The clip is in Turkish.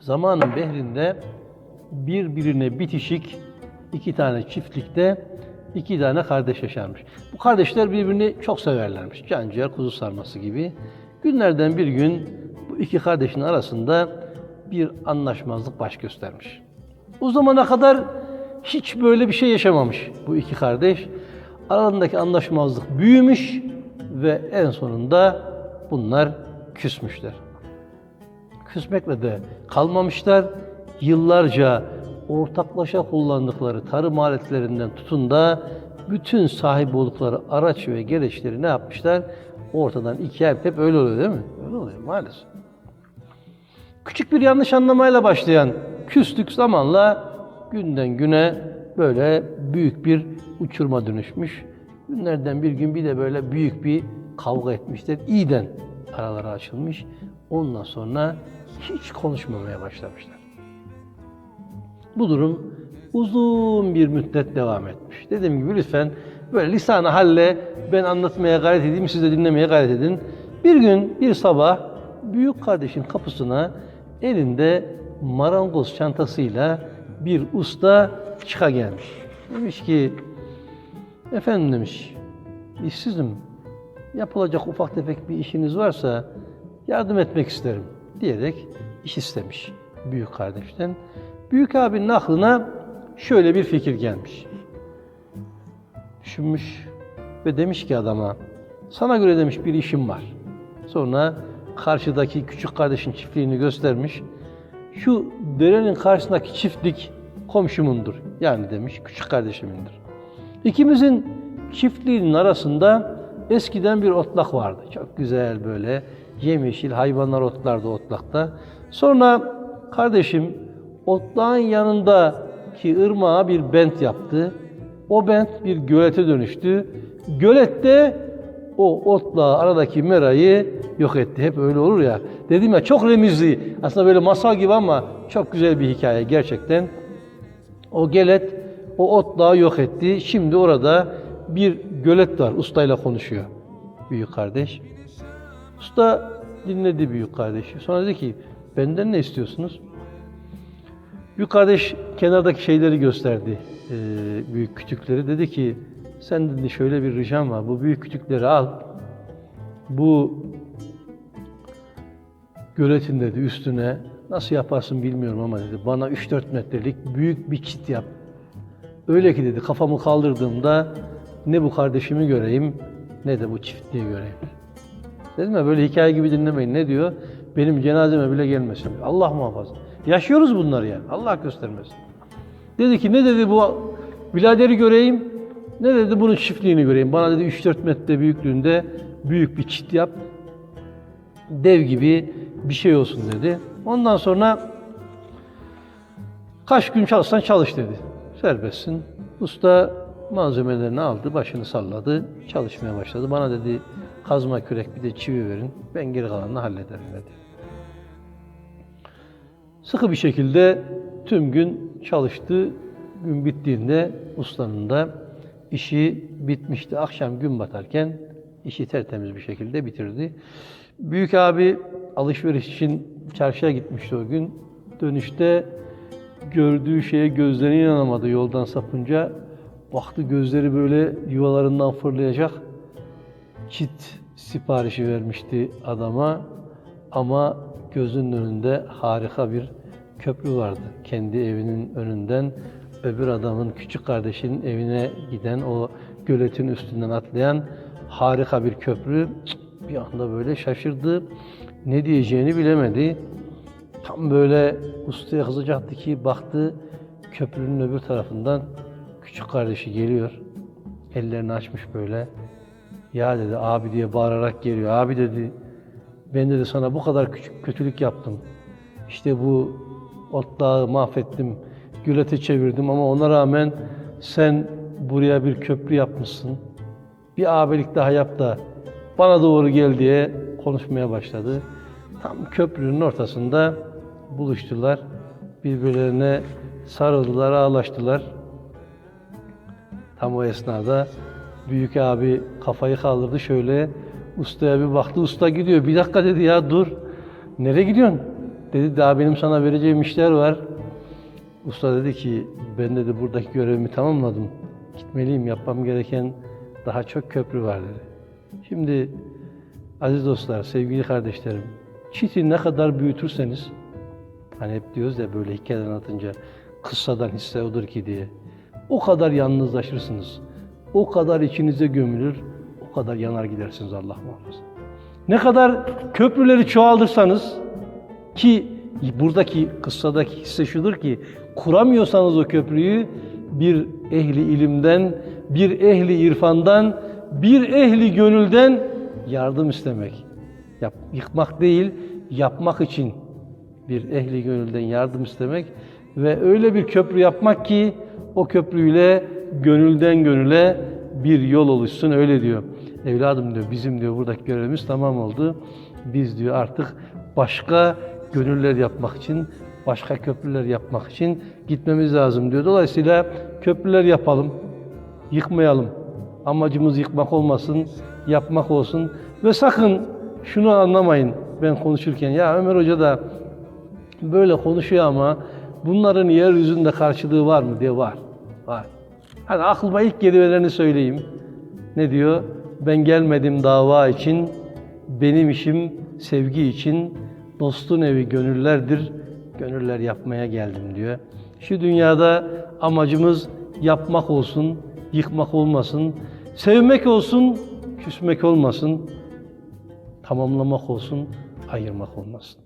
Zamanın behrinde birbirine bitişik iki tane çiftlikte iki tane kardeş yaşarmış. Bu kardeşler birbirini çok severlermiş. Canciğer kuzu sarması gibi. Günlerden bir gün bu iki kardeşin arasında bir anlaşmazlık baş göstermiş. O zamana kadar hiç böyle bir şey yaşamamış bu iki kardeş. Aralarındaki anlaşmazlık büyümüş ve en sonunda bunlar küsmüşler küsmekle de kalmamışlar. Yıllarca ortaklaşa kullandıkları tarım aletlerinden tutun da bütün sahip oldukları araç ve gereçleri ne yapmışlar? Ortadan ikiye hep, hep öyle oluyor değil mi? Öyle oluyor maalesef. Küçük bir yanlış anlamayla başlayan küslük zamanla günden güne böyle büyük bir uçurma dönüşmüş. Günlerden bir gün bir de böyle büyük bir kavga etmişler. İyiden araları açılmış. Ondan sonra hiç konuşmamaya başlamışlar. Bu durum uzun bir müddet devam etmiş. Dediğim gibi lütfen böyle lisan halle ben anlatmaya gayret edeyim, siz de dinlemeye gayret edin. Bir gün, bir sabah büyük kardeşin kapısına elinde marangoz çantasıyla bir usta çıka gelmiş. Demiş ki, efendim demiş, işsizim, yapılacak ufak tefek bir işiniz varsa yardım etmek isterim diyerek iş istemiş büyük kardeşten. Büyük abinin aklına şöyle bir fikir gelmiş. Düşünmüş ve demiş ki adama, sana göre demiş bir işim var. Sonra karşıdaki küçük kardeşin çiftliğini göstermiş. Şu derenin karşısındaki çiftlik komşumundur. Yani demiş küçük kardeşimindir. İkimizin çiftliğinin arasında eskiden bir otlak vardı. Çok güzel böyle yemyeşil hayvanlar otlardı otlakta. Sonra kardeşim otlağın yanındaki ırmağa bir bent yaptı. O bent bir gölete dönüştü. Gölette o otla aradaki merayı yok etti. Hep öyle olur ya. Dedim ya çok remizli. Aslında böyle masal gibi ama çok güzel bir hikaye gerçekten. O gelet o otlağı yok etti. Şimdi orada bir gölet var. Ustayla konuşuyor büyük kardeş. Usta dinledi büyük kardeşi. Sonra dedi ki benden ne istiyorsunuz? Büyük kardeş kenardaki şeyleri gösterdi. e, büyük kütükleri. Dedi ki sen dedi şöyle bir ricam var. Bu büyük kütükleri al. Bu göletin dedi üstüne nasıl yaparsın bilmiyorum ama dedi bana 3-4 metrelik büyük bir çit yap. Öyle ki dedi kafamı kaldırdığımda ne bu kardeşimi göreyim ne de bu çiftliği göreyim. Dedim ya böyle hikaye gibi dinlemeyin. Ne diyor? Benim cenazeme bile gelmesin. Allah muhafaza. Yaşıyoruz bunları yani. Allah göstermesin. Dedi ki ne dedi bu biladeri göreyim ne dedi bunun çiftliğini göreyim. Bana dedi 3-4 metre büyüklüğünde büyük bir çit yap. Dev gibi bir şey olsun dedi. Ondan sonra kaç gün çalışsan çalış dedi. Serbestsin. Usta malzemelerini aldı, başını salladı, çalışmaya başladı. Bana dedi kazma kürek bir de çivi verin, ben geri kalanını hallederim dedi. Sıkı bir şekilde tüm gün çalıştı. Gün bittiğinde ustanın da işi bitmişti. Akşam gün batarken işi tertemiz bir şekilde bitirdi. Büyük abi alışveriş için çarşıya gitmişti o gün. Dönüşte gördüğü şeye gözlerine inanamadı yoldan sapınca. Baktı gözleri böyle yuvalarından fırlayacak. Çit siparişi vermişti adama ama gözünün önünde harika bir köprü vardı. Kendi evinin önünden öbür adamın küçük kardeşinin evine giden o göletin üstünden atlayan harika bir köprü. Bir anda böyle şaşırdı. Ne diyeceğini bilemedi. Tam böyle ustaya kızacaktı ki baktı köprünün öbür tarafından küçük kardeşi geliyor. Ellerini açmış böyle. Ya dedi abi diye bağırarak geliyor. Abi dedi ben dedi sana bu kadar küçük kötülük yaptım. İşte bu otlağı mahvettim. Gülete çevirdim ama ona rağmen sen buraya bir köprü yapmışsın. Bir abilik daha yap da bana doğru gel diye konuşmaya başladı. Tam köprünün ortasında buluştular. Birbirlerine sarıldılar, ağlaştılar. Tam o esnada büyük abi kafayı kaldırdı şöyle ustaya bir baktı. Usta gidiyor. Bir dakika dedi ya dur. Nereye gidiyorsun? dedi daha benim sana vereceğim işler var. Usta dedi ki ben dedi buradaki görevimi tamamladım. Gitmeliyim yapmam gereken daha çok köprü var dedi. Şimdi aziz dostlar, sevgili kardeşlerim, çiti ne kadar büyütürseniz, hani hep diyoruz ya böyle hikaye anlatınca kıssadan hisse odur ki diye, o kadar yalnızlaşırsınız. O kadar içinize gömülür, o kadar yanar gidersiniz Allah muhafaza. Ne kadar köprüleri çoğaltırsanız ki buradaki kıssadaki hisse şudur ki kuramıyorsanız o köprüyü bir ehli ilimden, bir ehli irfandan, bir ehli gönülden yardım istemek. Yap, yıkmak değil, yapmak için bir ehli gönülden yardım istemek ve öyle bir köprü yapmak ki o köprüyle gönülden gönüle bir yol oluşsun öyle diyor. Evladım diyor bizim diyor buradaki görevimiz tamam oldu. Biz diyor artık başka gönüller yapmak için, başka köprüler yapmak için gitmemiz lazım diyor. Dolayısıyla köprüler yapalım, yıkmayalım. Amacımız yıkmak olmasın, yapmak olsun. Ve sakın şunu anlamayın ben konuşurken. Ya Ömer Hoca da böyle konuşuyor ama bunların yeryüzünde karşılığı var mı diye var. Var. Hani aklıma ilk kelimelerini söyleyeyim. Ne diyor? Ben gelmedim dava için, benim işim sevgi için, dostun evi gönüllerdir, gönüller yapmaya geldim diyor. Şu dünyada amacımız yapmak olsun, yıkmak olmasın, sevmek olsun, küsmek olmasın, tamamlamak olsun, ayırmak olmasın.